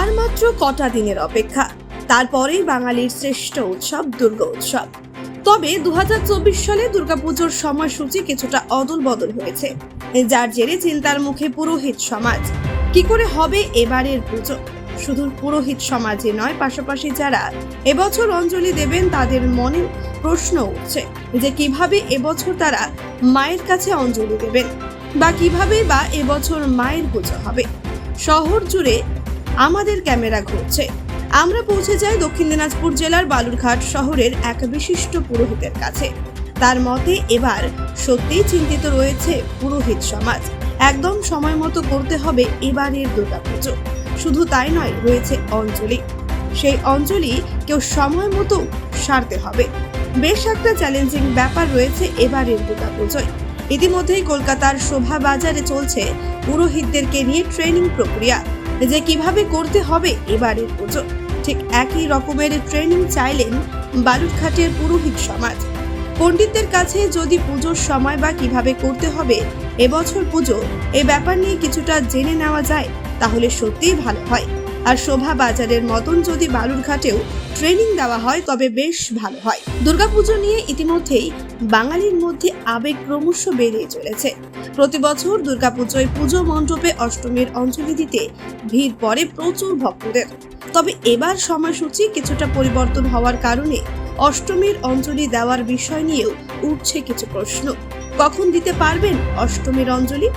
আর মাত্র কটা দিনের অপেক্ষা। তারপরেই বাঙালির শ্রেষ্ঠ উৎসব দুর্গা উৎসব। তবে দুহাজার চব্বিশ সালে দুর্গাপুজোর সময়সূচি কিছুটা অদল বদল হয়েছে। যার জেরে চিন্তার মুখে পুরোহিত সমাজ। কি করে হবে এবারের পুজো? শুধু পুরোহিত সমাজে নয়, পাশাপাশি যারা এবছর অঞ্জলি দেবেন তাদের মনে প্রশ্ন উঠছে যে কীভাবে এবছর তারা মায়ের কাছে অঞ্জলি দেবেন? বা কীভাবে বা এবছর মায়ের পুজো হবে? শহর জুড়ে আমাদের ক্যামেরা ঘুরছে। আমরা পৌঁছে যাই দক্ষিণ দিনাজপুর জেলার বালুরঘাট শহরের এক বিশিষ্ট পুরোহিতের কাছে। তার মতে এবার সত্যিই চিন্তিত রয়েছে পুরোহিত সমাজ। একদম সময় মতো করতে হবে এবারের দুর্গাপুজো। শুধু তাই নয়, রয়েছে অঞ্জলি। সেই অঞ্জলি কেউ সময় মতো সারতে হবে। বেশ একটা চ্যালেঞ্জিং ব্যাপার রয়েছে এবারের দুর্গাপুজোয়। ইতিমধ্যেই কলকাতার শোভা বাজারে চলছে পুরোহিতদেরকে নিয়ে ট্রেনিং প্রক্রিয়া। যে কীভাবে করতে হবে এবারের পুজো ঠিক একই রকমের ট্রেনিং চাইলেন বালুরঘাটের পুরোহিত সমাজ। পণ্ডিতদের কাছে যদি পুজোর সময় বা কীভাবে করতে হবে, এবছর পুজো এ ব্যাপার নিয়ে কিছুটা জেনে নেওয়া যায়, তাহলে সত্যিই ভালো হয়। আর শোভা বাজারের মতন যদি বালুরঘাটেও ট্রেনিং দেওয়া হয়, তবে বেশ ভালো হয়। দুর্গাপুজো নিয়ে ইতিমধ্যেই বাঙালির মধ্যে আবেগ ক্রমশ বেড়ে চলেছে। প্রতি বছর দুর্গাপুজোয় পুজো মণ্ডপে অষ্টমীর অঞ্জলি দিতে ভিড় পড়ে প্রচুর ভক্তদের। তবে এবার সময়সূচি কিছুটা পরিবর্তন হওয়ার কারণে অষ্টমীর অঞ্জলি দেওয়ার বিষয় নিয়েও উঠছে কিছু প্রশ্ন। কখন দিতে পারবেন অষ্টমীর অঞ্জলি?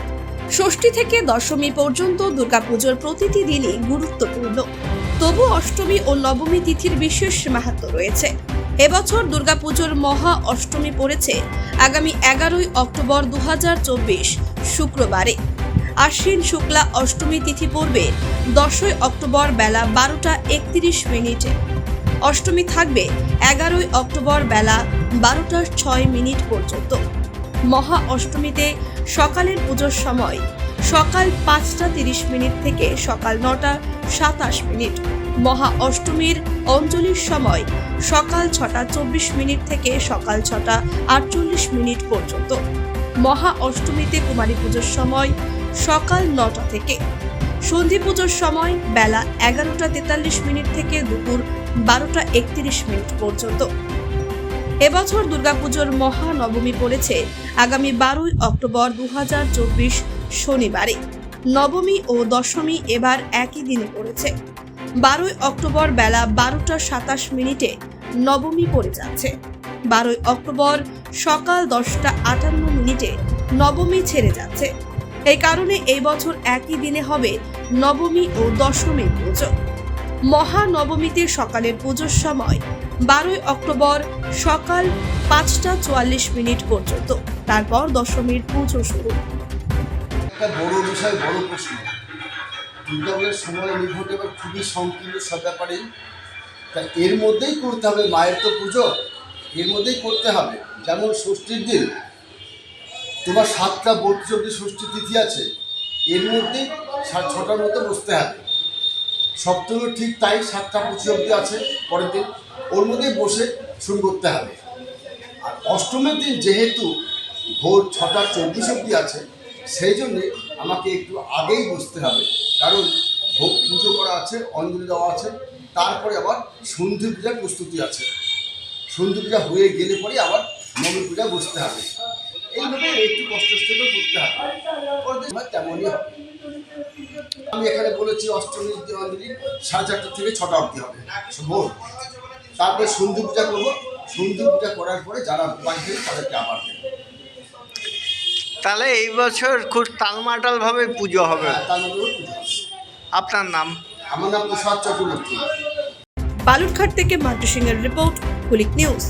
ষষ্ঠী থেকে দশমী পর্যন্ত দুর্গাপুজোর প্রতিটি দিনই গুরুত্বপূর্ণ। তবু অষ্টমী ও নবমী তিথির বিশেষ মাহাত্ম রয়েছে। এবছর দুর্গাপুজোর মহা অষ্টমী পড়েছে আগামী এগারোই অক্টোবর দু হাজার চব্বিশ শুক্রবারে। আশ্বিন শুক্লা অষ্টমী তিথি পড়বে দশই অক্টোবর বেলা বারোটা একত্রিশ মিনিটে। অষ্টমী থাকবে এগারোই অক্টোবর বেলা বারোটা ছয় মিনিট পর্যন্ত। মহা অষ্টমীতে সকালের পুজোর সময়। সকাল পাঁচটা তিরিশ মিনিট থেকে সকাল নটা সাতাশ মিনিট। মহা অষ্টমীর অঞ্জলির সময় সকাল ছটা চব্বিশ মিনিট থেকে সকাল ছটা আটচল্লিশ মিনিট পর্যন্ত। মহা অষ্টমীতে কুমারী পুজোর সময় সকাল নটা থেকে। সন্ধি পুজোর সময় বেলা এগারোটা তেতাল্লিশ মিনিট থেকে দুপুর বারোটা একত্রিশ মিনিট পর্যন্ত। এবছর দুর্গাপুজোর মহানবমী পড়েছে আগামী বারোই অক্টোবর দু হাজার চব্বিশ শনিবারে। নবমী ও দশমী এবার একই দিনে পড়েছে। বারোই অক্টোবর বেলা বারোটা সাতাশ মিনিটে নবমী পড়ে যাচ্ছে। বারোই অক্টোবর সকাল দশটা আটান্ন মিনিটে নবমী ছেড়ে যাচ্ছে। এই কারণে এই বছর একই দিনে হবে নবমী ও দশমীর পুজো। মহানবমীতে সকালের পুজোর সময় বারোই অক্টোবর সকাল পাঁচটা চুয়াল্লিশ মিনিট পর্যন্ত। তারপর দশমীর পুজো শুরু। একটা বড় বিষয়, বড় প্রশ্ন। দুর্গাপুরের সময় নির্ভর এবার খুবই সংকীর্ণ সব ব্যাপারেই তা এর মধ্যেই করতে হবে, মায়ের তো পুজো, এর মধ্যেই করতে হবে। যেমন ষষ্ঠীর দিন, তোমার সাতটা বত্রিশ অব্দি ষষ্ঠী তিথি আছে, এর মধ্যেই সাত ছটার মতো বসতে হবে। সপ্তমী ঠিক তাই সাতটা পঁচিশ অব্দি আছে, পরের দিন। ওর মধ্যেই বসে শুরু করতে হবে। আর অষ্টমীর দিন যেহেতু ভোর ছটা চব্বিশ অব্দি আছে, সেই জন্যে আমাকে একটু আগেই বসতে হবে। কারণ ভোগ পুজো করা আছে, অঞ্জলি দেওয়া আছে, তারপরে আবার সন্ধি পূজার প্রস্তুতি আছে। সন্ধি পূজা হয়ে গেলে পরে আবার নবমী পূজা বসতে হবে। এইভাবে একটু কষ্ট করে করতে হবে। তেমনই হবে। আমি এখানে বলেছি অষ্টমী অঞ্জলি সাড়ে চারটা থেকে ছটা অবধি হবে। ভোর তারপরে সন্ধি পূজা করব। সন্ধি পূজা করার পরে যারা বাড়ি থেকে তাদেরকে আবার দেবো। তাহলে এই বছর খুব টালমাটালভাবে পুজো হবে। হ্যাঁ, পুজো হবে। আপনার নাম? আমার নাম প্রসাদ চক্রবর্তী। বালুরঘাট থেকে মান্টু সিং এর রিপোর্ট কুলিক নিউজ।